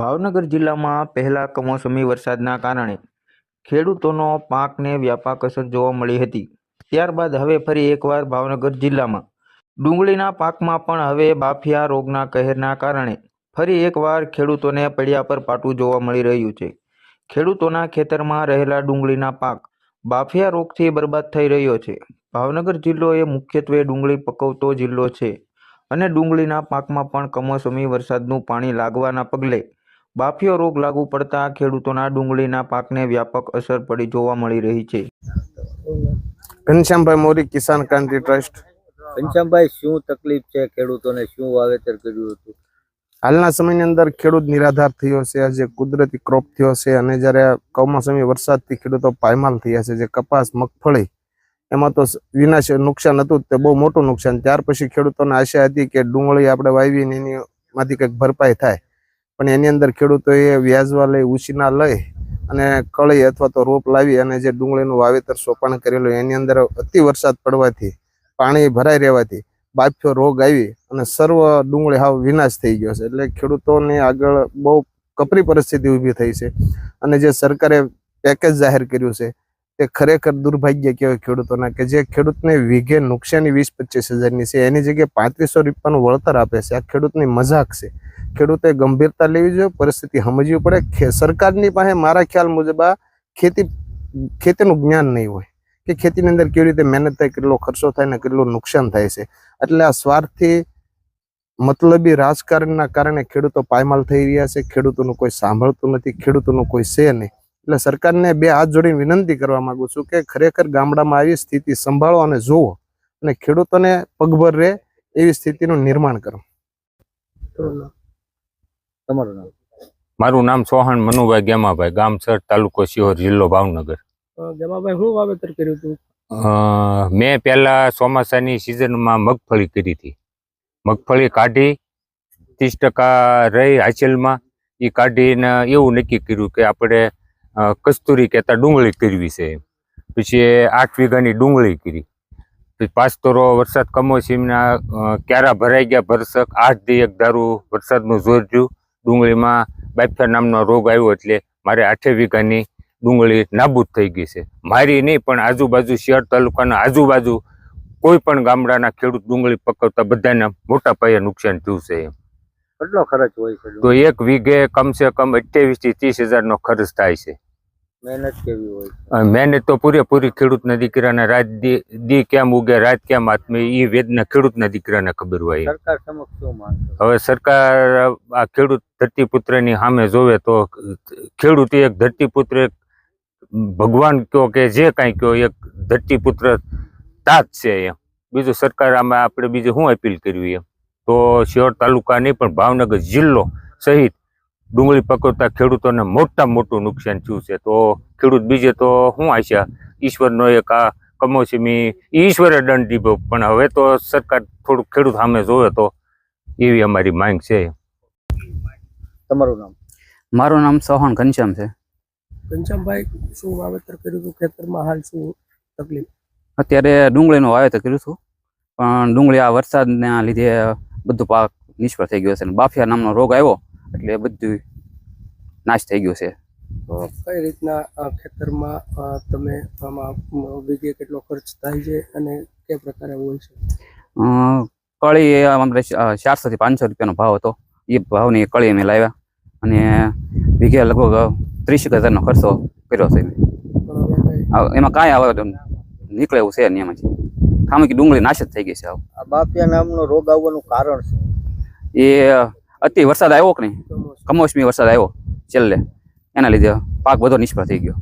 ભાવનગર જિલ્લામાં પહેલા કમોસમી વરસાદના કારણે ખેડૂતોનો પાકને વ્યાપક અસર જોવા મળી હતી. ત્યારબાદ હવે ફરી એકવાર ભાવનગર જિલ્લામાં. ડુંગળીના પાકમાં પણ હવે બાફિયા રોગના કહેરના કારણે ફરી એકવાર ખેડૂતોને પડ્યા પર પાટું જોવા મળી રહ્યું છે. ખેડૂતોના ખેતરમાં રહેલા ડુંગળીના પાક બાફિયા રોગથી બરબાદ થઈ રહ્યો છે. ભાવનગર જિલ્લો એ મુખ્યત્વે ડુંગળી પકવતો જિલ્લો છે અને ડુંગળીના પાકમાં પણ કમોસમી વરસાદનું પાણી લાગવાના પગલે બાફિયો રોગ લાગુ પડતા ખેડૂતોના ડુંગળીના પાકને વ્યાપક અસર પડી જોવા મળી રહી છે. ઘનશ્યામભાઈ મોરી કિસાન ક્રાંતિ ટ્રસ્ટ. ઘનશ્યામભાઈ શું તકલીફ છે ખેડૂતોને? શું વાવેતર કર્યું હતું? હાલના સમયની અંદર ખેડૂત નિરાધાર થયો છે જે કુદરતી ક્રોપ થયો છે અને જ્યારે કમોસમી વરસાદથી ખેડૂતો પાયમાલ થયા છે જે કપાસ મગફળી એમાં તો વિનાશ નુકસાન હતું તે બહુ મોટું નુકસાન. ત્યાર પછી ખેડૂતોને આશા હતી કે ડુંગળી આપણે વાવીને એની માંથી કંઈક ભરપાઈ થાય. પણ એની અંદર ખેડૂતોએ વ્યાજવા લઈ, ઉછીના લઈ અને કળી અથવા તો રોપ લાવી અને જે ડુંગળીનું વાવેતર સોપાણ કરેલું, એની અંદર અતિ વરસાદ પડવાથી, પાણી ભરાઈ રહેવાથી બાફ્યો રોગ આવી અને સર્વ ડુંગળી હાવ વિનાશ થઈ ગયો છે. એટલે ખેડૂતોની આગળ બહુ કપરી પરિસ્થિતિ ઊભી થઈ છે. અને જે સરકારે પેકેજ જાહેર કર્યું છે તે ખરેખર દુર્ભાગ્ય કહેવાય ખેડૂતોના કે જે ખેડૂતને વીઘે નુકસાની વીસ પચીસ હજારની છે, એની જગ્યાએ પાંત્રીસો રૂપિયાનું વળતર આપે છે. આ ખેડૂતની મજાક છે. ખેડૂતે ગંભીરતા લેવી જોઈએ, પરિસ્થિતિ સમજવી પડે. સરકારની પાસે મારા ખ્યાલ મુજબ આ ખેતી, ખેતીનું જ્ઞાન નહીં હોય કે ખેતીની અંદર કેવી રીતે મહેનત થાય, કેટલો ખર્ચો થાય ને કેટલું નુકસાન થાય છે. એટલે આ સ્વાર્થથી મતલબી રાજકારણના કારણે ખેડૂતો પાયમાલ થઈ રહ્યા છે. ખેડૂતોનું કોઈ સાંભળતું નથી, ખેડૂતોનું કોઈ છે નહીં. એટલે સરકારને બે હાથ જોડીને વિનંતી કરવા માંગુ છું કે ખરેખર ગામડામાં આવી સ્થિતિ સંભાળો અને જુઓ અને ખેડૂતોને પગભર રહે એવી સ્થિતિનું નિર્માણ કરો. તમારું નામ? મારું નામ સોહણ મનુભાઈ ગેમાભાઈ ગામ સર તાલુકો શિહોર જિલ્લો ભાવનગર. જમાભાઈ શું વાવેતર કર્યું હતું? અ, મેં પહેલા ચોમાસાની સિઝનમાં મગફળી કરી હતી. મગફળી કાઢી ત્રીસ ટકા રહી હાચલમાં એ કાઢીને એવું નક્કી કર્યું કે આપણે કસ્તુરી કહેતા ડુંગળી કરવી છે. પછી આઠ વીઘાની ડુંગળી કરી. પછી પાસ્તરો વરસાદ કમોસીમના ક્યારા ભરાઈ ગયા ભરસક, આઠ દી એક દારૂ વરસાદનું જોર રહ્યું ડુંગળીમાં બાફિયા નામનો રોગ આવ્યો એટલે મારે આઠે વીઘાની ડુંગળી નાબૂદ થઈ ગઈ છે. મારી નહીં, પણ આજુબાજુ શિયાળ તાલુકાના આજુબાજુ કોઈ પણ ગામડાના ખેડૂત ડુંગળી પકવતા બધાને મોટા પાયે નુકસાન થયું છે. એમ. કેટલો ખર્ચ હોય છે તો એક વીઘે કમસે કમ અઠ્યાવીસથી ત્રીસ હજાર નો ખર્ચ થાય છે. મહેનત કેવી હોય મહેનત તો પૂરેપૂરી ખેડૂતના દીકરાને રાત દી કેમ ઉગે રાત કેમ આત્મે એ વેદના ખેડૂતના દીકરાને ખબર હોય. સરકાર સમક્ષ શું હવે સરકાર આ ખેડૂત ધરતીપુત્રની સામે જોવે તો ખેડૂત એક ધરતીપુત્ર એક ભગવાન કયો કે જે કાંઈ કયો એક ધરતીપુત્ર તાત છે એમ. બીજું સરકાર આમાં આપણે બીજું શું અપીલ કરવી એમ? તો શિહોર તાલુકા નહીં પણ ભાવનગર જિલ્લો સહિત ડુંગળી પકવતા ખેડૂતોને મોટામાં મોટું નુકસાન થયું છે. તો ખેડૂત બીજે તો શું આશા? ઈશ્વરનો એક આ કમોસમી ઈશ્વરે દંડ દીધો. પણ હવે તો સરકાર થોડુંક ખેડૂત સામે જોવે તો એવી અમારી માંગ છે. તમારું નામ? મારું નામ સોહણ ઘનશ્યામ છે. ઘનશ્યામભાઈ શું વાવેતર કર્યું હતું? ખેતરમાં હાલ શું તકલીફ? અત્યારે ડુંગળીનું વાવેતર કર્યું હતું. પણ ડુંગળી આ વરસાદના લીધે બધું પાક નિષ્ફળ થઈ ગયો છે અને બાફિયા નામનો રોગ આવ્યો એટલે બધું નાશ થઈ ગયો છે. તો કઈ રીતના ખેતરમાં તમે આમાં વીઘે કેટલો ખર્ચ થાય છે અને કે પ્રકારે હોય છે? કળી અમારે ચારસો થી પાંચસો રૂપિયાનો ભાવ હતો. એ ભાવની કળી અમે લાવ્યા અને વીઘે લગભગ ત્રીસ હજારનો ખર્ચો કર્યો છે. એમાં કાંઈ આવે નીકળે એવું છે નિયમ ખામી કે ડુંગળી નાશ જ થઈ ગઈ છે આ બાફિયા નામનો રોગ આવવાનું કારણ શું? એ અતિ વરસાદ આવ્યો કે નહીં? કમોસમી વરસાદ આવ્યો છેલ્લે. એના લીધે પાક બધો નિષ્ફળ થઈ ગયો.